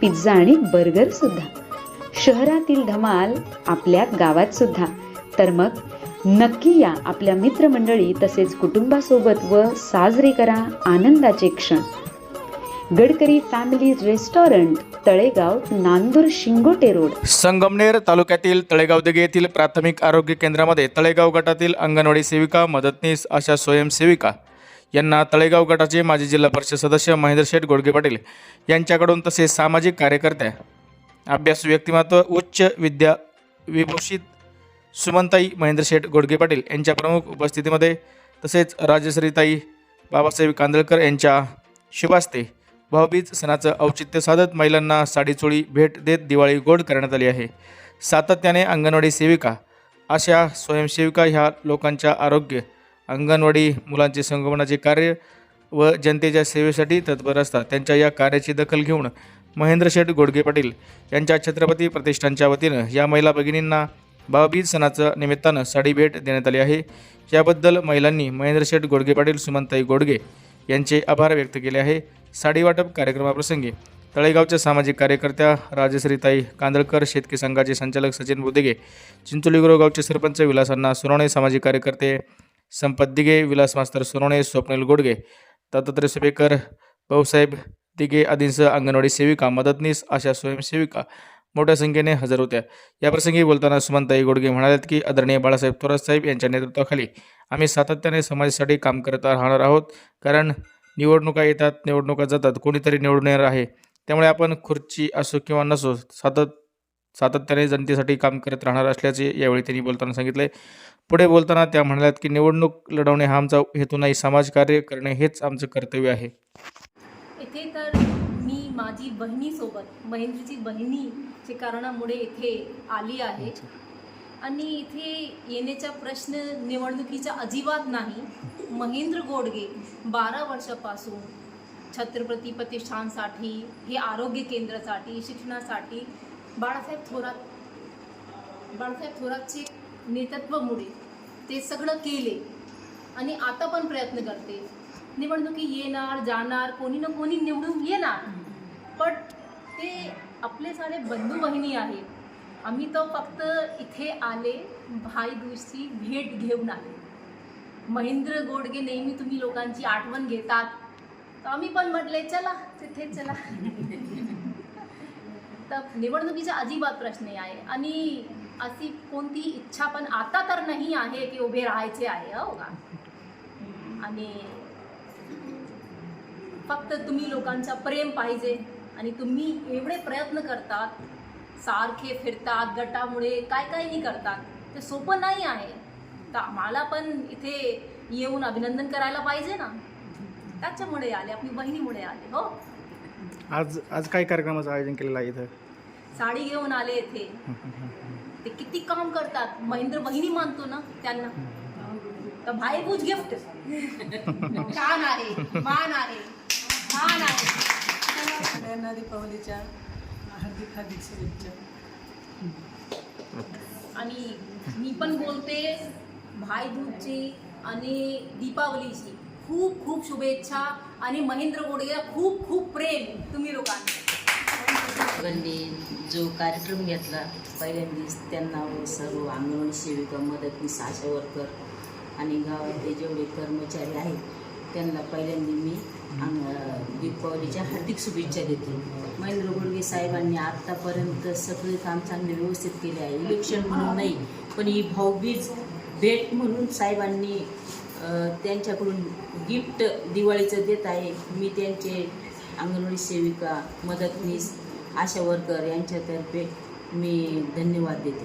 Pizza आणि burger सुद्धा. शहरातील धमाल आपल्या गावात सुद्धा. तर मग नक्की या आपल्या मित्रमंडळी तसेच कुटुंबासोबत व साजरे करा आनंदाचे क्षण. Gadkari family restaurant Talegaon Nandur Shingote road. Sangamner तालुक्यातील तळेगाव दिगे येथील प्राथमिक आरोग्य केंद्रामध्ये तळेगाव गटातील अंगणवाडी सेविका मदतनीस अशा स्वयंसेविका यांना तळेगाव गटाचे माजी जिल्हा परिषद सदस्य महेंद्र शेठ गोडगे पाटील यांच्याकडून तसेच सामाजिक कार्यकर्त्या अभ्यास व्यक्तिमत्व उच्च विद्या विभूषित सुमनताई महेंद्र शेठ गोडगे पाटील यांच्या प्रमुख उपस्थितीमध्ये तसेच राजश्रीताई बाबासाहेब कांदळकर यांच्या शुभास्ते भाऊबीज सणाचं औचित्य साधत महिलांना साडीचोळी भेट देत दिवाळी गोड करण्यात आली आहे. सातत्याने अंगणवाडी सेविका अशा स्वयंसेविका ह्या लोकांच्या आरोग्य अंगणवाडी मुलांचे संगोपनाचे कार्य व जनतेच्या सेवेसाठी तत्पर असतात. त्यांच्या या कार्याची दखल घेऊन महेंद्र शेठ गोडगे पाटील यांच्या छत्रपती प्रतिष्ठानच्या वतीनं या महिला भगिनींना भाऊबीज सणाचं निमित्तानं साडी भेट देण्यात आली आहे. याबद्दल महिलांनी महेंद्र शेठ गोडगे पाटील सुमंताई गोडगे यांचे आभार व्यक्त केले आहे. साडी वाटप कार्यक्रमाप्रसंगी तळेगावच्या सामाजिक कार्यकर्त्या राजश्रीताई कांदळकर शेतकी संघाचे संचालक सचिन बुद्दिगे चिंचोली गावचे सरपंच विलासांना अण्णा सामाजिक कार्यकर्ते संपत दिगे विलास मास्तर सोनवणे स्वप्नील गोडगे दत्तात्रय सुपेकर भाऊसाहेब दिगे आदींसह अंगणवाडी सेविका मदतनीस अशा स्वयंसेविका मोठ्या संख्येने हजर होत्या. याप्रसंगी बोलताना सुमनताई गोडगे म्हणाल्यात की आदरणीय बाळासाहेब थोरात साहेब यांच्या नेतृत्वाखाली आम्ही सातत्याने समाजासाठी काम करत राहणार आहोत कारण निवडणुका येतात निवडणुका जातात कोणीतरी निवडून येणार आहे. त्यामुळे आपण खुर्ची असो किंवा नसो सातत सातत्याने जनतेसाठी काम करत राहणार असल्याचे यावेळी त्यांनी बोलताना सांगितले. पुढे बोलताना त्या म्हणाल्यात की निवडणूक लढवणे हा आमचा हेतू नाही समाजकार्य करणे हेच आमचं कर्तव्य आहे. इथे तर मी माझी बहिणीसोबत महेंद्रची बहिणीच्या कारणामुळे इथे आली आहे. आणि इथे येण्याचा प्रश्न निवडणुकीचा अजिबात नाही. महेंद्र गोडगे बारा वर्षापासून छत्रपती प्रतिष्ठानसाठी हे आरोग्य केंद्रासाठी शिक्षणासाठी बाळासाहेब थोरात बाळासाहेब थोरातचे नेतृत्वामुळे ते सगळं केले. आणि आता पण प्रयत्न करते. निवडणुकी येणार जाणार कोणी ना कोणी निवडून येणार. पण ते आपले सारे बंधू बहिणी आहेत आम्ही तर फक्त इथे आले भाई दूजची भेट घेऊन आले. महेंद्र गोडगे नेहमी तुम्ही लोकांची आठवण घेतात. तर आम्ही पण म्हटले चला तिथे चला. तर निवडणुकीचा अजिबात प्रश्न आहे. आणि अशी कोणती इच्छा पण आता तर नाही आहे की उभे राहायचे आहे हो का? आणि फक्त तुम्ही लोकांचा प्रेम पाहिजे आणि तुम्ही एवढे प्रयत्न करतात सारखे फिरतात गटामुळे काय काय नाही करतात ते सोपं नाही आहे. तर आम्हाला पण इथे येऊन अभिनंदन करायला पाहिजे ना. त्याच्यामुळे आले आपली बहिणीमुळे आले हो? आज आज काय कार्यक्रमाचं आयोजन केलेलं आहे इथं? साडी घेऊन आले इथे. ते किती काम करतात. महेंद्र बहिणी मानतो ना त्यांना. तर भाईबूज गिफ्ट छान आहे. मान आहे. छान आहे. सगळ्यांना दीपावलीच्या हार्दिक हार्दिक शुभेच्छा. आणि मी पण बोलते भाईदूजची आणि दीपावलीची खूप खूप शुभेच्छा. आणि महेंद्र गोडगे खूप खूप प्रेम तुम्ही लोकांनी. जो कार्यक्रम घेतला पहिल्यांदाच त्यांना सर्व अंगणवाडी सेविका मदतनीस आशा वर्कर आणि गावातले जेवढे कर्मचारी आहेत त्यांना पहिल्यांदा मी अंग दीपावलीच्या हार्दिक शुभेच्छा देते. महेंद्र गोडगे साहेबांनी आत्तापर्यंत सगळे काम चांगले व्यवस्थित केले आहे. इलेक्शन म्हणून नाही पण ही भाऊबीज भेट म्हणून साहेबांनी त्यांच्याकडून गिफ्ट दिवाळीचं देत आहे. मी त्यांचे अंगणवाडी सेविका मदतनीस आशा वर्कर यांच्यातर्फे मी धन्यवाद देते.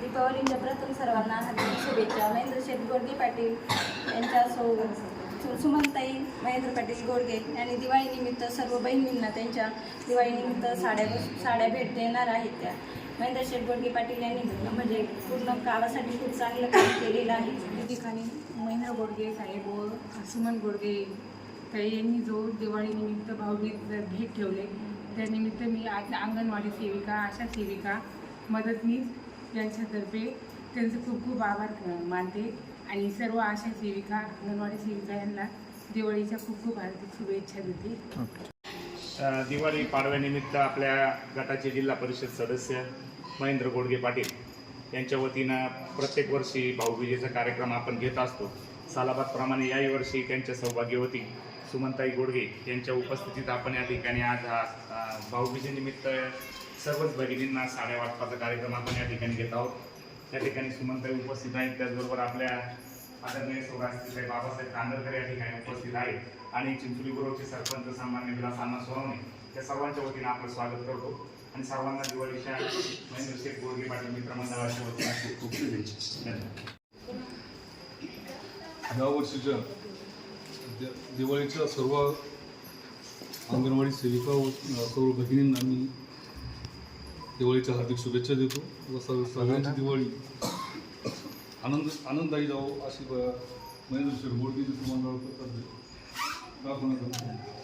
दीपावलीच्या प्रथम सर्वांना हार्दिक शुभेच्छा. महेंद्र शेठ गोडगे पाटील यांच्या सुमनताई महेंद्र पाटील गोडगे आणि दिवाळीनिमित्त सर्व बहिणींना त्यांच्या दिवाळीनिमित्त साड्या साड्या भेट देणार आहेत त्या. महेंद्र शेठ गोडगे पाटील यांनी म्हणजे पूर्ण गावासाठी खूप चांगलं काम केलेलं आहे. या ठिकाणी महेंद्र गोडगे साहेब व सुमन गोडगे ताई यांनी जो दिवाळीनिमित्त भाऊबीज भेट ठेवले त्यानिमित्त मी आज अंगणवाडी सेविका आशा सेविका मदतनीस यांच्यातर्फे त्यांचे खूप खूप आभार मानते आणि सर्व आशा सेविका अंगणवाडी सेविका यांना दिवाळीच्या खूप खूप हार्दिक शुभेच्छा देते. दिवाळी पाडव्यानिमित्त आपल्या गटाचे जिल्हा परिषद सदस्य महेंद्र गोडगे पाटील यांच्या वतीनं प्रत्येक वर्षी भाऊबीजेचा कार्यक्रम आपण घेत असतो. सालाबादप्रमाणे याही वर्षी त्यांच्या सौभाग्यवती सुमनताई गोडगे. यांच्या उपस्थितीत आपण या ठिकाणी आज हा भाऊबीजेनिमित्त सर्वच भगिनींना साड्या वाटपाचा कार्यक्रम आपण या ठिकाणी घेत आहोत. त्या ठिकाणी सुमनताई उपस्थित आहेत. त्याचबरोबर आपल्या आदरणीय सौराष्ट्रीय बाबासाहेब कांदळकर या ठिकाणी उपस्थित आहेत. आणि चिंचोली गुरुचे सरपंच सामान्य विलास अण्णा सोनवणे या सर्वांच्या वतीने आपलं स्वागत करतो. आणि सर्वांना दिवाळीच्या महेंद्र शेठ पाटील मित्रमंडळाच्या वतीने खूप खूप शुभेच्छा. धन्यवाद. दिवाळीच्या सर्व अंगणवाडी सेविका व सर्व भगिनींना मी दिवाळीच्या हार्दिक शुभेच्छा देतो. व सर्व सगळ्यांची दिवाळी आनंद आनंददायी जावो अशी महेंद्र शेठ गोडगे मंडळ करतात दाखवण्यात